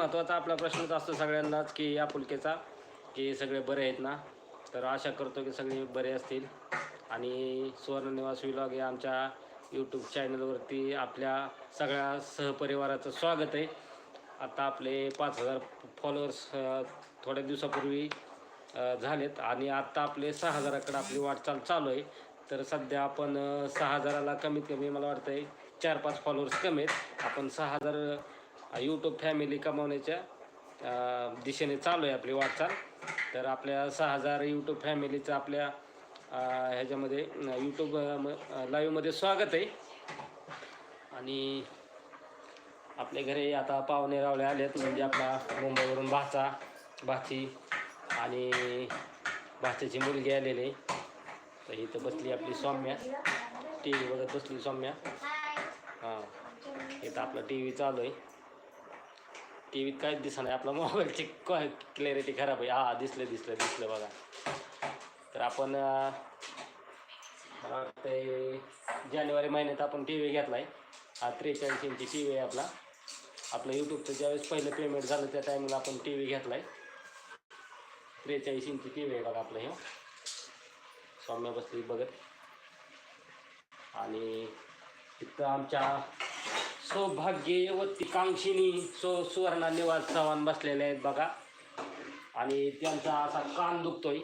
महत्त्वाचा आपला प्रश्नच असतो सगळ्यांनाच की आपुलकीचा की सगळे बरे आहेत ना? तर आशा करतो की सगळे बरे असतील. आणि सुवर्ण निवास विलॉग या आमच्या यूट्यूब चॅनलवरती आपल्या सगळ्या सहपरिवाराचं स्वागत आहे. आता आपले पाच हजार फॉलोअर्स थोड्या दिवसापूर्वी झालेत. आणि आत्ता आपले सहा हजाराकडे आपली वाटचाल चालू आहे. तर सध्या आपण सहा हजाराला कमीत कमी मला वाटतं आहे चार पाच फॉलोअर्स कमी आहेत. आपण सहा हजार यूट्यूब फॅमिली कमावण्याच्या दिशेने चालू आहे आपली वाटचाल. तर आपल्या सहा हजार यूट्यूब फॅमिलीचं आपल्या ह्याच्यामध्ये यूट्यूब लाईव्हमध्ये स्वागत आहे. आणि आपल्या घरी आता पाहुणे रावळे आलेत म्हणजे आपला मुंबईवरून भाचा भाची आणि भाच्याची मुलगी आलेली आहे. तर इथं बसली आपली सौम्या. टी व्ही बघत बसली सौम्या. हां इथं आपला टी व्ही चालू आहे. टी व्हीत काहीच दिसत नाही आपला मोबाईलची क्लॅरिटी खराब आहे. हा दिसलं दिसलं दिसलं बघा. तर आपण ते जानेवारी महिन्यात आपण टी व्ही घेतला आहे हा त्रेचाळीस इंची टी व्ही आहे आपला. आपलं यूट्यूबचं ज्यावेळेस पहिलं पेमेंट झालं त्या टायमिंगला आपण टी व्ही घेतला आहे त्रेचाळीस इंची टी व्ही आहे बघा आपलं हे. सौम्य बसली बघत. आणि तिथं आमच्या सौभाग्यवती कांक्षिणी सो सुवर्णा निवास चव्हाण बसलेले आहेत बघा. आणि त्यांचा असा कान दुखतोय.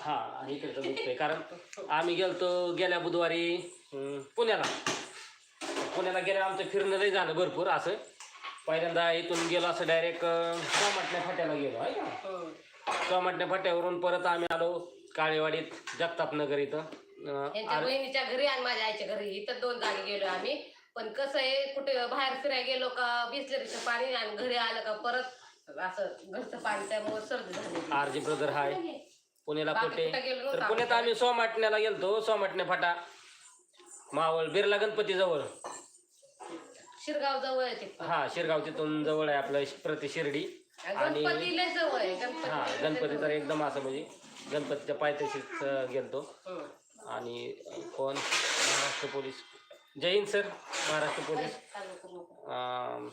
हा इकडचं दुखतोय. कारण आम्ही गेलतो गेल्या बुधवारी अं, पुण्याला. पुण्याला गेल्या आमचं फिरणं लई झालं भरपूर असं. पहिल्यांदा इथून गेलो असं डायरेक्ट सोमाटण्या फाट्याला गेलो आहे का? सोमाटण्या फाट्यावरून परत आम्ही आलो काळेवाडीत जगतापनगर इथं. अं, यांच्या आर- बहिणीच्या घरी आणि माझ्या आईच्या घरी. इथं दोन जागी गेलो आम्ही. पण कसं आहे कुठे बाहेर फिरायला गेलो का बिसलरीचं पाणी आणि घरी आलं का परत असं घरचं पाणी त्यामुळे सर्दी झाली आर जी ब्रदर हाय पुण्याला बाकी कुठे कुठं गेलो तर नव्हतो पुण्यात आम्ही सोमाटण्याला गेलतो सोमाटणे फाटा. मावळ बिर्ला गणपती जवळ. शिरगाव जवळ आहे ते हा शिरगाव तिथून जवळ आहे आपलं प्रति शिर्डी. आणि गणपती लय जवळ आहे गणपती हा गणपती तर एकदम असं म्हणजे गणपतीच्या पायथ्याशीच अं, गेलतो. हं. आणि कोण? महाराष्ट्र पोलीस. जय हिंद सर. महाराष्ट्र पोलीस. अं,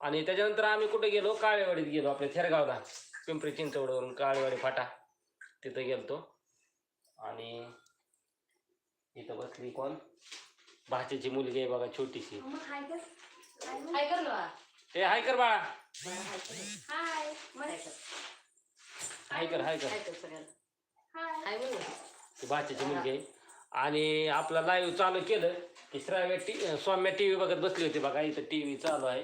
आणि त्याच्यानंतर आम्ही कुठे गेलो? काळेवाडीत गेलो आपल्या थेरगावला. पिंपरी चिंचवडवरून काळेवाडी फाटा. तिथं गेलतो. आणि इथं बसली कोण? भाच्याची मुलगी आहे बघा छोटीशी. काय कर ना ए हाय कर बाळा. हाय कर. हाय कर हाय कर. हाय कर सगळ्यांना. हाय बोल ना. ती भाच्याची मुलगी आहे. आणि आपला लाईव्ह चालू केलं की श्राव्य टी सौम्या टी व्ही बघत बसली होती बघा इथं टी व्ही चालू आहे.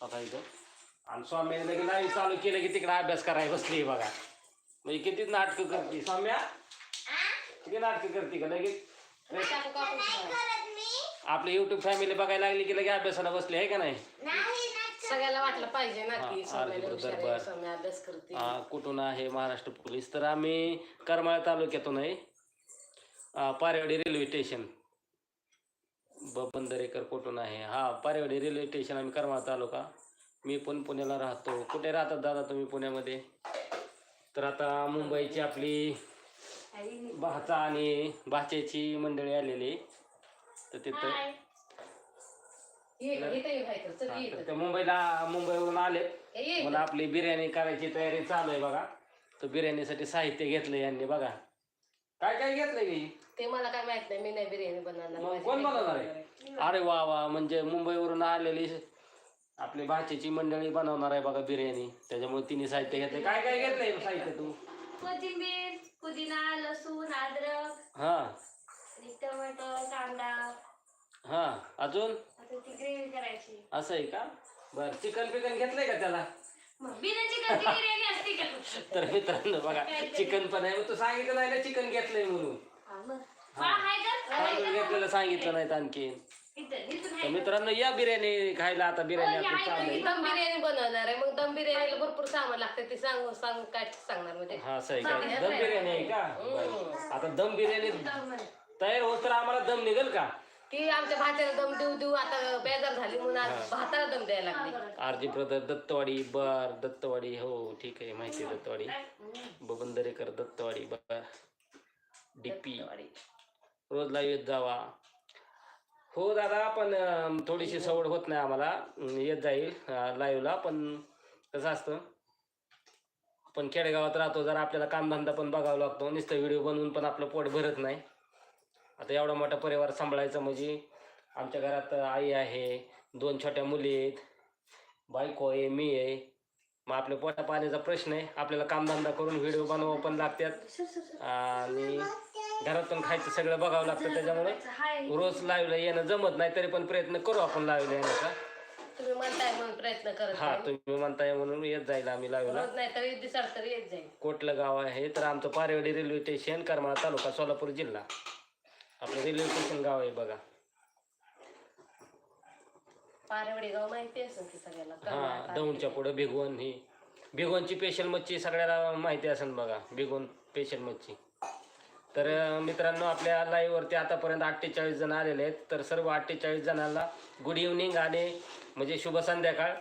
बघा इथं. आणि सौम्याने लगे लाईव्ह चालू केलं की तिकडे अभ्यास करायला बसली बघा. म्हणजे किती नाटकं करते सौम्या? किती नाटकं करते का लगेच? आपली युट्यूब फॅमिली बघायला लागली की लगे अभ्यासाला बसली आहे का नाही? सगळ्याला वाटलं पाहिजे ना की अभ्यास करते. कुठून आहे महाराष्ट्र पोलीस? तर आम्ही करमाळा तालुक्यातून आहे. पारेवाडी रेल्वे स्टेशन. बंदरेकर कुठून आहे? हा पारेवाडी रेल्वे स्टेशन आम्ही करमाळा तालुका. मी पण पुण्याला राहतो. कुठे राहतात दादा तुम्ही पुण्यामध्ये? तर आता मुंबईची आपली भाचा आणि भाच्याची मंडळी आलेली. तर तिथं तर मुंबईला मुंबईवरून आले. मला आपली बिर्याणी करायची तयारी चालू आहे बघा. तर बिर्याणीसाठी साहित्य घेतलं यांनी बघा. काय काय घेतलंय की ते मला काय माहीत नाही मी नाही बिर्याणी बनवणार मग कोण बनवणार आहे? अरे वा वा म्हणजे मुंबईवरून आलेली आपली भाचीची मंडळी बनवणार आहे बघा बिर्याणी. त्याच्यामुळे तिने साहित्य घेतलंय. काय काय घेतलंय साहित्य तू? कोथिंबीर पुदिना लसूण अद्रक हा. आणि टोमॅटो कांदा. हा अजून? आता ती ग्रेव्ही करायची. असं आहे का? बर चिकन पिकन घेतलंय का त्याला? मग बिना चिकनची बिर्याणी असते का? तर मित्रांनो बघा चिकन पण आहे मग तू सांगितलं नाही ना चिकन घेतलंय म्हणून? हा, घेतलेलं सांगितलं नाही आणखी. तर. मित्रांनो या बिर्याणी खायला आता बिर्याणी आपली चालू दम बिर्याणी बनवणार आहे. मग दम बिर्याणीला भरपूर सामान लागतं ते सांगू सांगू काय सांगणार म्हणजे. हा का? दम बिर्याणी आहे का? बरं. आता दम बिर्याणी तयार होत तर आम्हाला दम निघेल का? ती आमच्या भाच्याला दम देऊ देऊ. आता बेजार झाली म्हणून आज भाताला दम द्यायला लागली. आरजी ब्रदर दत्तवाडी बर दत्तवाडी. हो ठीक आहे माहिती आहे दत्तवाडी. बबंदरेकर दत्तवाडी बर. डीपी. रोज लाईव्ह येत जावा. हो दादा पण थोडीशी सवड होत नाही आम्हाला. येत जाईल लाईव्हला पण कसं असतं? पण खेडेगावात राहतो जर आपल्याला कामधंदा पण बघावा लागतो. नुसतं व्हिडिओ बनवून पण आपलं पोट भरत नाही. आता एवढा मोठा परिवार सांभाळायचा म्हणजे आमच्या घरात आई आहे दोन छोट्या मुली आहेत बायको आहे मी आहे. मग आपल्या पोटा पाण्याचा प्रश्न आहे. आपल्याला कामधंदा करून व्हिडिओ बनवावं पण लागतात. आणि घरात पण खायचं सगळं बघावं लागतं त्याच्यामुळे. रोज लाईव्हला येणं जमत नाही तरी पण प्रयत्न करू आपण लाईव्हला येण्याचा. तुम्ही म्हणताय म्हणून प्रयत्न करत हा. तुम्ही म्हणताय म्हणून येत जाईल आम्ही लाईव्हला रोज नाही तरी दिसाल तरी येत जाईल. कोटलं गाव आहे तर आमचं पारेवाडी रेल्वे स्टेशन करमाळा तालुका सोलापूर जिल्हा. आपलं रेल्वे स्टेशन गाव आहे बघा. पारेवडी गाव माहिती असेल की सगळ्याला हा. दौंडच्या पुढं भिगवण ही. भिगवणची स्पेशल मच्छी सगळ्याला माहिती असेल बघा भिगवण स्पेशल मच्छी. तर मित्रांनो आपल्या लाईव्हवरती आतापर्यंत अठ्ठेचाळीस जण आलेले आहेत. तर सर्व अठ्ठेचाळीस जणांना गुड इव्हनिंग आणि म्हणजे शुभ संध्याकाळ.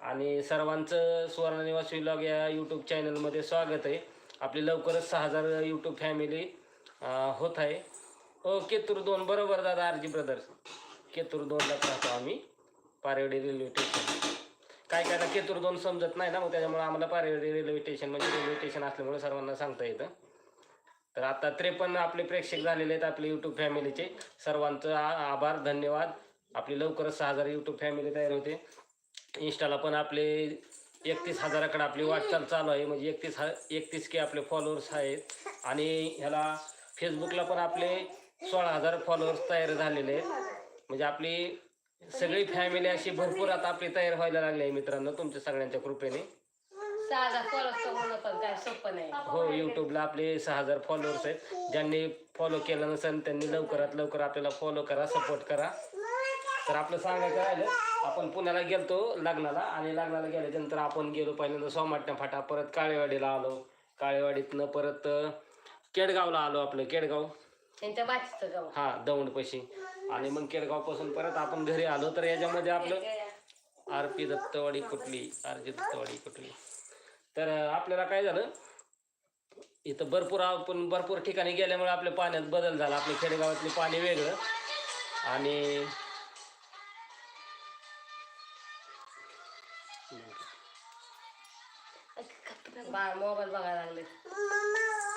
आणि सर्वांचं सुवर्णनिवास विलॉग या यूट्यूब चॅनलमध्ये स्वागत आहे. आपली लवकरच सहा हजार यूट्यूब फॅमिली होत आहे. हो केतूर दोन बरोबर दादा आरजी ब्रदर्स केतूर दोनलाच राहतो आम्ही पारेवडी रेल्वे स्टेशन काय काय ना केतूर दोन समजत नाही ना मग त्याच्यामुळे आम्हाला पारेवडी रेल्वे स्टेशन म्हणजे रेल्वे स्टेशन असल्यामुळे सर्वांना सांगता येतं. तर आता त्रेपन्न आपले प्रेक्षक झालेले आहेत आपले यूट्यूब फॅमिलीचे सर्वांचं आ- आभार धन्यवाद. आपली लवकरच सहा हजार यूट्यूब फॅमिली तयार होते. इंस्टाला पण आपले एकतीस हजाराकडे आपली वाटचाल चालू आहे. म्हणजे एकतीस ह एकतीस के आपले फॉलोअर्स आहेत. आणि ह्याला फेसबुकला पण आपले सोळा हजार फॉलोअर्स तयार झालेले आहेत. म्हणजे आपली सगळी फॅमिली अशी भरपूर आता आपली तयार व्हायला लागली आहे मित्रांनो तुमच्या सगळ्यांच्या कृपेने. साधा फॉलोअर्स म्हणणं पण काय सोपं नाही. हो यूट्यूबला आपले सहा हजार फॉलोअर्स आहेत. ज्यांनी फॉलो केलं नसेल त्यांनी लवकरात लवकर आपल्याला फॉलो करा सपोर्ट करा. तर आपलं सांगायचं राहिलं आपण पुण्याला गेलतो लग्नाला आणि लग्नाला गेल्याच्यानंतर आपण गेलो पहिल्यांदा सोमाटण्या फाटा. परत काळेवाडीला आलो. काळेवाडीतनं परत केडगावला आलो आपलं. केडगाव? त्यांच्या बाचीचं गाव. हा दौंडपाशी. आणि मग केडगावपासून परत आपण घरी आलो. तर याच्यामध्ये आपलं आर पी दत्तवाडी कुठली? आर जी दत्तवाडी कुठली? तर आपल्याला काय झालं? इथं भरपूर आपण भरपूर ठिकाणी गेल्यामुळे आपल्या पाण्यात बदल झाला. आपल्या खेडेगावातले पाणी वेगळं. आणि मोबाईल बघायला लागले.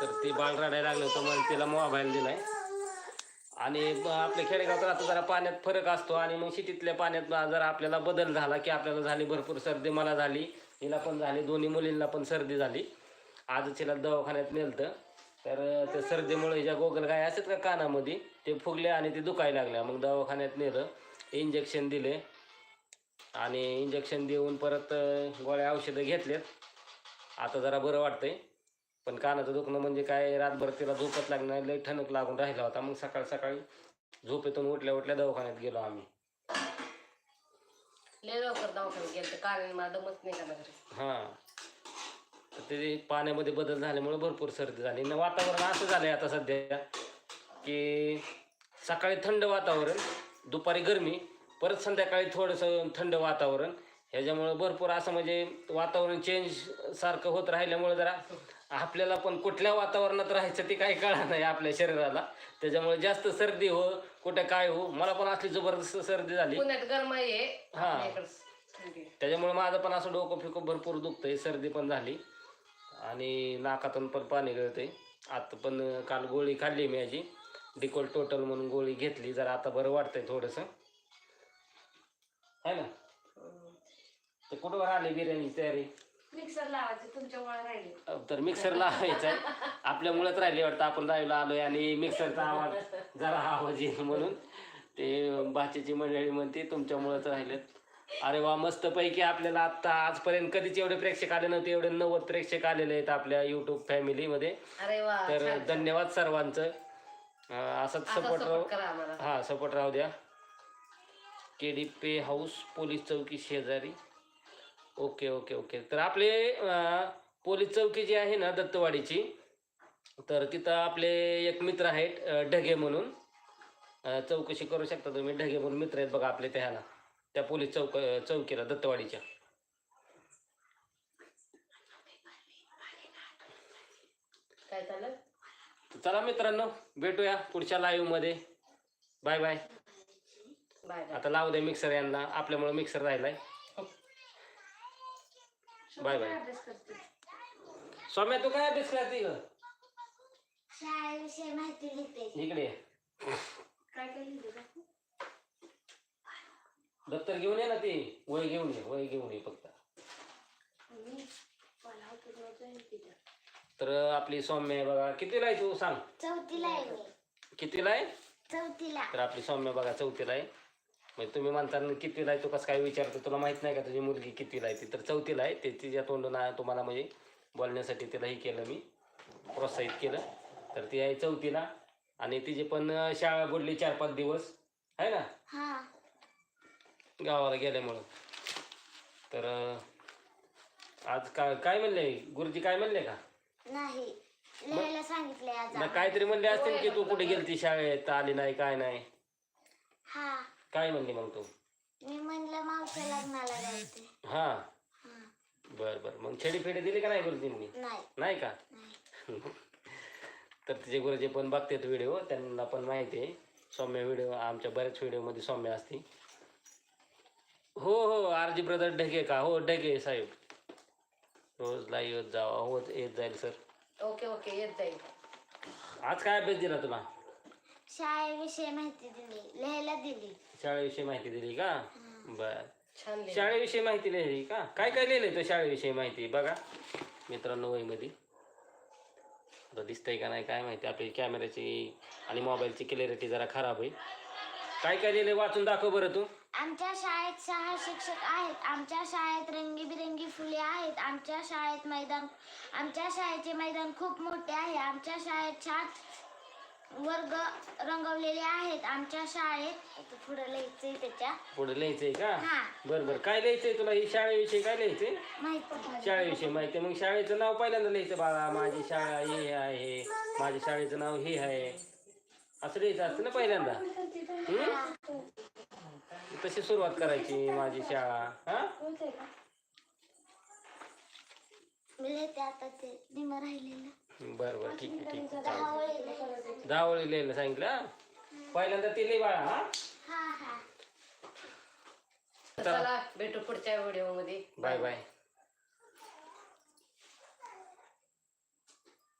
तर ती बाळ रडायला लागलं होतं मग तिला मोबाईल दिलाय. आणि आपल्या खेडेगावात आता जरा पाण्यात फरक असतो. आणि मग शेतीतल्या पाण्यात जरा आपल्याला बदल झाला की आपल्याला झाली भरपूर सर्दी मला झाली. हिला पण झाली दोन्ही मुलींना पण सर्दी झाली. आजच हिला दवाखान्यात नेलतं. तर त्या सर्दीमुळे हिच्या गोगल गाय असतात का कानामध्ये ते फुगले आणि ते दुखायला लागल्या. मग दवाखान्यात नेलं इंजेक्शन दिले. आणि इंजेक्शन देऊन परत गोळ्या औषधं घेतलेत. आता जरा बरं वाटतंय. पण कानाचं दुखणं म्हणजे काय रातभर तिला झोपत लागणार लई ठणक लागून राहिला होता. मग सकाळ सकाळी झोपेतून उठल्या उठल्या दवाखान्यात गेलो आम्ही. लय लवकर दवाखान्यात गेलं कारण मला दमच नाही का घरी. तर ते पाण्यामध्ये बदल झाल्यामुळे भरपूर सर्दी झाली. वातावरण असं झालंय आता सध्या की सकाळी थंड वातावरण दुपारी गरमी परत संध्याकाळी थोडंसं थंड वातावरण. ह्याच्यामुळं भरपूर असं म्हणजे वातावरण चेंज सारखं होत राहिल्यामुळे जरा आपल्याला पण कुठल्या वातावरणात राहायचं ते काही कळा नाही आपल्या शरीराला. त्याच्यामुळे जास्त सर्दी हो कुठे काय हो मला पण असली जबरदस्त सर्दी झाली. पुण्यात गरमाई आहे. हा. त्याच्यामुळे माझं पण असं डोकं फिकं भरपूर दुखतंय सर्दी पण झाली. आणि नाकातून पण पाणी गळतंय. आता पण काल गोळी खाल्ली मी याची डिकोल टोटल म्हणून गोळी घेतली जरा आता बरं वाटतंय थोडंसं. है ना? तर कुठं आले बिर्याणीची तयारी? मिक्सर लावायचं तुमच्यामुळे राहिले. अ, तर मिक्सर लावायचा आहे. आपल्यामुळेच राहिले वाटतं. आपण लाईव्हला आलोय आणि मिक्सरचा आवाज जरा आवाज येईल म्हणून. ते भाचीची मंडळी म्हणते तुमच्यामुळेच राहिलेत. अरे वा मस्त पैकी आपल्याला आता आजपर्यंत कधीच एवढे प्रेक्षक आले नव्हते. एवढे नव्वद प्रेक्षक आलेले आहेत आपल्या युट्यूब फॅमिलीमध्ये अरे वा तर छान. धन्यवाद सर्वांचं. अ, असंच असा सपोर्ट राहू सपोर्ट करा आम्हाला. हां सपोर्ट राहू द्या. के डी पे हाऊस पोलीस चौकी शेजारी. Okay okay okay. तर आपले पोलीस चौकी जी आहे ना दत्तवाडीची तर तिथं आपले एक मित्र आहेत ढगे म्हणून. चौकशी करू शकता तुम्ही. ढगे म्हणून मित्र आहेत बघा आपले त्या ह्याला त्या पोलीस चौक चौकीला दत्तवाडीच्या. काय चाललं चला मित्रांनो भेटूया पुढच्या लाईव्हमध्ये बाय बाय बाय बाय आता लावू दे मिक्सर यांना. आपल्यामुळे मिक्सर राहिलाय. बाय बाय सौम्या तू काय अभ्यास करते ग शाळेविषयी माहिती लिहिते इकडे ये. काय काय लिहिलं का? दप्तर घेऊन ये ना ती वय घेऊन ये वय घेऊन ये फक्त मम्मी, मला होतं तेव्हा जाईल तिथं. तर आपली सौम्य आहे बघा कितीला आहे तू सांग? चौथीला आहे मी कितीला आहे चौथीला तर आपली सौम्य बघा चौथीला आहे म्हणजे तुम्ही म्हणता कितवीला आहे तू कसं काय विचारतो? तुला माहीत नाही का तुझी मुलगी कितवीला आहे? ती तर चौथीला आहे. ते तिच्या तोंडून तुम्हाला म्हणजे बोलण्यासाठी तिला हे केलं मी प्रोत्साहित केलं. तर ती आहे चौथीला आणि तिची पण शाळा बुडली चार पाच दिवस. आहे ना? गावाला गेल्यामुळं. तर आज काय काय म्हणले? गुरुजी काय म्हणले का? नाही. लिहायला सांगितलंय आज ना काहीतरी म्हणले असतील की तू कुठे गेलती शाळेत? आली नाही काय नाही? हा. काय म्हणली मग तू? मी म्हणलं मावच्या लग्नाला जायचे हा. हा. बर बर. मग छेडी फेडी दिली का नाही गुरुजींनी? नाही. नाही का? नाही. तर तिचे गुरुजी पण बघतात व्हिडिओ त्यांना पण माहिती आहे. सौम्य व्हिडिओ आमच्या बऱ्याच व्हिडिओमध्ये सौम्य असते. हो हो आर जी ब्रदर ढगे का? हो ढगे साहेब. रोज लाईव्ह येत जावा. हो येत जाईल सर. ओके ओके येत जाईल. आज काय अभ्यास दिला तुला? शाळेविषयी माहिती दिली. लिहायला दिली. शाळेविषयी माहिती दिली का? बर. छान लिहिलं. शाळेविषयी माहिती लिहिली का? काय काय लिहिलंय तो शाळेविषयी माहिती? बघा. मित्रांनो वहीमध्ये. आता दिसतंय का नाही काय माहिती? आपली कॅमेऱ्याची आणि मोबाईलची क्लॅरिटी जरा खराब आहे काय काय लिहिलंय? वाचून दाखव बरं तू. आमच्या शाळेत सहा शिक्षक आहेत. आमच्या शाळेत रंगीबिरंगी फुले आहेत. आमच्या शाळेत मैदान आमच्या शाळेचे मैदान खूप मोठे आहे. आमच्या शाळेत सात वर्ग रंगवलेले आहेत आमच्या शाळेत. पुढं लिहायचंय त्याच्या. पुढे लिहायचंय का? हा. बरं बरं. काय लिहायचंय तुला? ही शाळेविषयी काय लिहायचंय? माहिती शाळेविषयी माहिती. मग शाळेचं नाव पहिल्यांदा लिहायचं बाळा. माझी शाळा हे आहे. माझ्या शाळेचं नाव हे आहे. असं लिहायचं असतं ना पहिल्यांदा? तशी सुरुवात करायची माझी शाळा. हा? आता ते. निम राहिलेलं. बरं बरं ठीक आहे ठीक आहे. दहा चालेल. दहा ओळी लिहायला सांगितलं हा? पहिल्यांदा ती लिहि बाळा हा? हा हा. चला. भेटू पुढच्या व्हिडिओमध्ये बाय बाय.